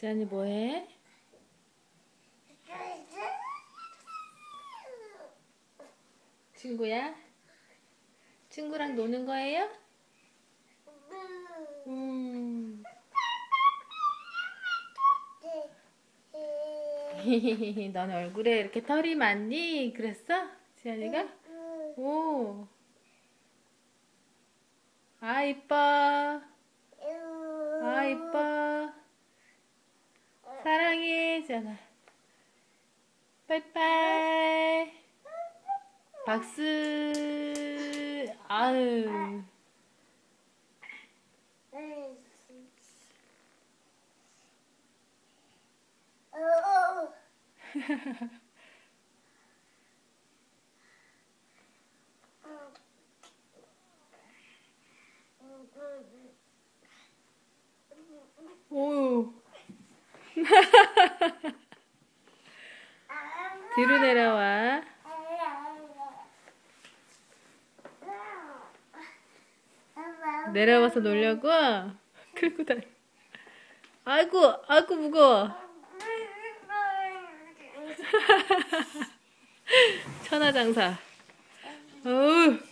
지안이 뭐해? 친구야? 친구랑 노는 거예요? 음. 넌 얼굴에 이렇게 털이 많니? 그랬어? 지안이가? 오. 아, 이뻐. 아, 이뻐. 지안아. 빠이빠이. 박수. 아유. 오유. 뒤로 내려와. 내려와서 놀려고? 끌고 다니. 아이고, 아이고, 무거워. 천하장사. 어우.